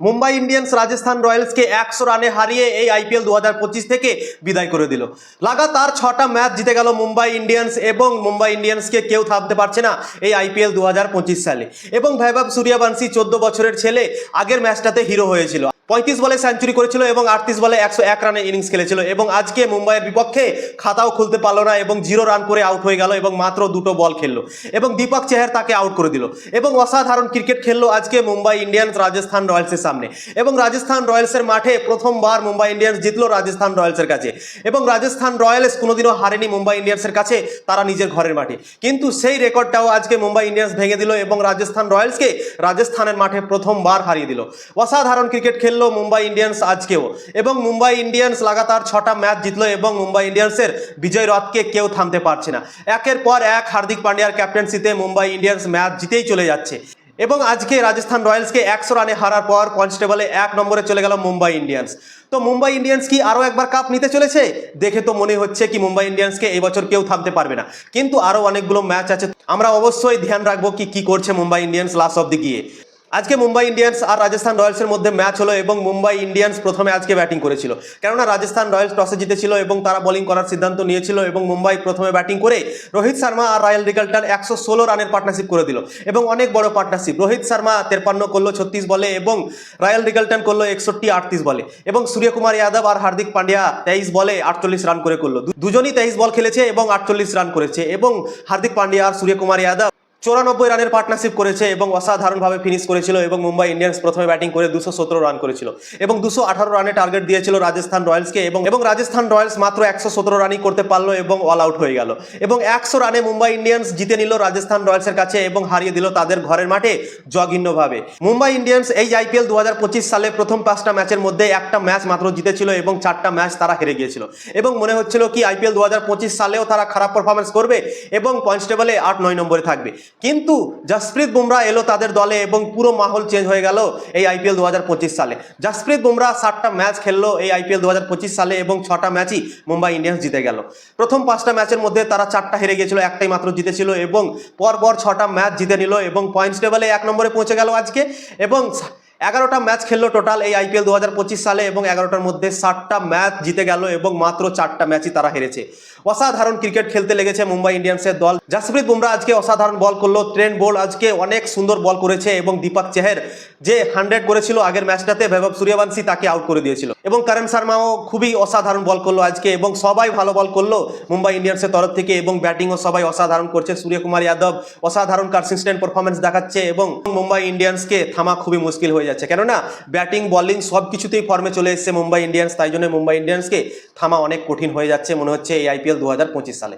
Mumbai Indians Rajasthan রয়্যালসকে একশো রানে হারিয়ে এই আইপিএল দু হাজার পঁচিশ থেকে বিদায় করে দিল। লাগাতার ছটা ম্যাচ জিতে গেল মুম্বাই ইন্ডিয়ান্স এবং মুম্বাই ইন্ডিয়ানসকে কেউ থামতে পারছে না এই আইপিএল দু হাজার পঁচিশ সালে। এবং ভাইবাব সূর্যবংশী চোদ্দ বছরের ছেলে আগের ম্যাচটাতে হিরো হয়েছিল। পঁয়ত্রিশ বলে সেঞ্চুরি করেছিল এবং আটত্রিশ বলে একশো এক রানে ইনিংস খেলেছিল এবং আজকে মুম্বাইয়ের বিপক্ষে খাতাও খুলতে পারল না এবং জিরো রান করে আউট হয়ে গেল এবং মাত্র দুটো বল খেললো এবং দীপক চেহার তাকে আউট করে দিল এবং অসাধারণ ক্রিকেট খেললো আজকে মুম্বাই ইন্ডিয়ান্স রাজস্থান রয়্যালসের সামনে এবং রাজস্থান রয়্যালসের মাঠে প্রথমবার মুম্বাই ইন্ডিয়ান্স জিতলো রাজস্থান রয়্যালসের কাছে এবং রাজস্থান রয়্যালস কোনোদিনও হারেনি মুম্বাই ইন্ডিয়ান্সের কাছে, তারা নিজের ঘরের মাঠে। কিন্তু সেই রেকর্ডটাও আজকে মুম্বাই ইন্ডিয়ান্স ভেঙে দিল এবং রাজস্থান রয়্যালসকে রাজস্থানের মাঠে প্রথমবার হারিয়ে দিল। অসাধারণ ক্রিকেট খেললো মুম্বাই ইন্ডিয়ান্স আজকেও। এবং মুম্বাই ইন্ডিয়ান্স লাগাতার ছটা ম্যাচ জিতলো এবং মুম্বাই ইন্ডিয়ান্সের বিজয় রথকে কেউ থামতে পারছে না। একের পর এক হার্দিক পান্ডিয়ার ক্যাপ্টেন্সিতে মুম্বাই ইন্ডিয়ান্স ম্যাচ জিতেই চলে যাচ্ছে। এবং আজকে রাজস্থান রয়্যালসকে একশো রানে হারার পর কনস্টেবলে এক নম্বরে চলে গেল মুম্বাই ইন্ডিয়ান্স। তো মুম্বাই ইন্ডিয়ান্স কি আরও একবার কাপ নিতে চলেছে? দেখে তো মনে হচ্ছে কি মুম্বাই ইন্ডিয়ান্সকে এবছর কেউ থামতে পারবে না। কিন্তু আরও অনেকগুলো ম্যাচ আছে। আমরা অবশ্যই ধ্যান রাখব কি কি করছে মুম্বাই ইন্ডিয়ান্স লাস্ট অব্দি গিয়ে। আজকে মুম্বাই ইন্ডিয়ান্স আর রাজস্থান রয়্যালসের মধ্যে ম্যাচ হলো এবং মুম্বাই ইন্ডিয়ান্স প্রথমে আজকে ব্যাটিং করেছিল। কেননা রাজস্থান রয়্যালস টসে জিতেছিল এবং তারা বোলিং করার সিদ্ধান্ত নিয়েছিল এবং মুম্বাই প্রথমে ব্যাটিং করে রোহিত শর্মা আর রায়াল রিকাল্টার একশো ষোলো রানের পার্টনারশিপ করে দিল। এবং অনেক বড় পার্টনারশিপ রোহিত শর্মা তেরপান্ন করল ছত্রিশ বলে এবং রায়াল রিকাল্টন করল একষট্টি আটত্রিশ বলে এবং সূর্যকুমার যাদব আর হার্দিক পান্ডিয়া তেইশ বলে আটচল্লিশ রান করে করল। দুজনই তেইশ বল খেলেছে এবং আটচল্লিশ রান করেছে এবং হার্দিক পান্ডিয়া আর সূর্যকুমার যাদব চৌরানব্বই রানের পার্টনারশিপ করেছে এবং অসাধারণভাবে ফিনিশ করেছিল এবং মুম্বাই ইন্ডিয়ান্স প্রথমে ব্যাটিং করে দুশো সতেরো রান করেছিল। এবং দুশো আঠারো রানে টার্গেট দিয়েছিল রাজস্থান রয়্যালসকে এবং এবং রাজস্থান রয়্যালস মাত্র একশো সতেরো রানই করতে পারল এবং অল আউট হয়ে গেল। এবং একশো রানে মুম্বাই ইন্ডিয়ান্স জিতে নিল রাজস্থান রয়্যালসের কাছে এবং হারিয়ে দিল তাদের ঘরের মাঠে জঘিন্যভাবে মুম্বাই ইন্ডিয়ান্স এই আইপিএল দু হাজার পঁচিশ সালে প্রথম পাঁচটা ম্যাচের মধ্যে একটা ম্যাচ মাত্র জিতেছিল এবং চারটা ম্যাচ তারা হেরে গিয়েছিল। এবং মনে হচ্ছিল কি আইপিএল দু হাজার পঁচিশ সালেও তারা খারাপ পারফরমেন্স করবে এবং পয়েন্টস টেবলে আট নয় নম্বরে থাকবে। কিন্তু জাসপ্রীত বুমরা এলো তাদের দলে এবং পুরো মাহল চেঞ্জ হয়ে গেল এই আইপিএল দু হাজার পঁচিশ সালে। জাসপ্রীত বুমরা সাতটা ম্যাচ খেললো এই আইপিএল দু হাজার পঁচিশ সালে এবং ছটা ম্যাচই মুম্বাই ইন্ডিয়ান্স জিতে গেল। প্রথম পাঁচটা ম্যাচের মধ্যে তারা চারটা হেরে গিয়েছিল, একটাই মাত্র জিতেছিল এবং পরপর ছটা ম্যাচ জিতে নিল এবং পয়েন্টস টেবলে এক নম্বরে পৌঁছে গেল আজকে। এবং এগারোটা ম্যাচ খেললো টোটাল এই আইপিএল দু হাজার পঁচিশ সালে এবং এগারোটার মধ্যে ষাটটা ম্যাচ জিতে গেল এবং মাত্র চারটা ম্যাচই তারা হেরেছে। অসাধারণ ক্রিকেট খেলতে লেগেছে মুম্বাই ইন্ডিয়ান্সের দল। জাসপ্রীত বুমরা আজকে অসাধারণ বল করল। ট্রেন বোল্ড আজকে অনেক সুন্দর বল করেছে এবং দীপক চেহের যে হান্ড্রেড করেছিল আগের ম্যাচটাতে বৈভব সূর্যবংশী তাকে আউট করে দিয়েছিল। এবং করণ শর্মাও খুবই অসাধারণ বল করল আজকে এবং সবাই ভালো বল করল মুম্বাই ইন্ডিয়ান্সের তরফ থেকে এবং ব্যাটিংও সবাই অসাধারণ করছে। সূর্যকুমার যাদব অসাধারণ কনসিস্টেন্ট পারফরমেন্স দেখাচ্ছে এবং মুম্বাই ইন্ডিয়ান্সকে থামা খুবই মুশকিল যাচ্ছে। কেননা, ব্যাটিং, বলিং সব কিছুতেই ফর্মে চলে এসছে মুম্বাই ইন্ডিয়ান্স। তাই জন্য মুম্বাই ইন্ডিয়ান্সকে থামা অনেক কঠিন হয়ে যাচ্ছে মনে হচ্ছে এই আইপিএল দু হাজার পঁচিশ সালে।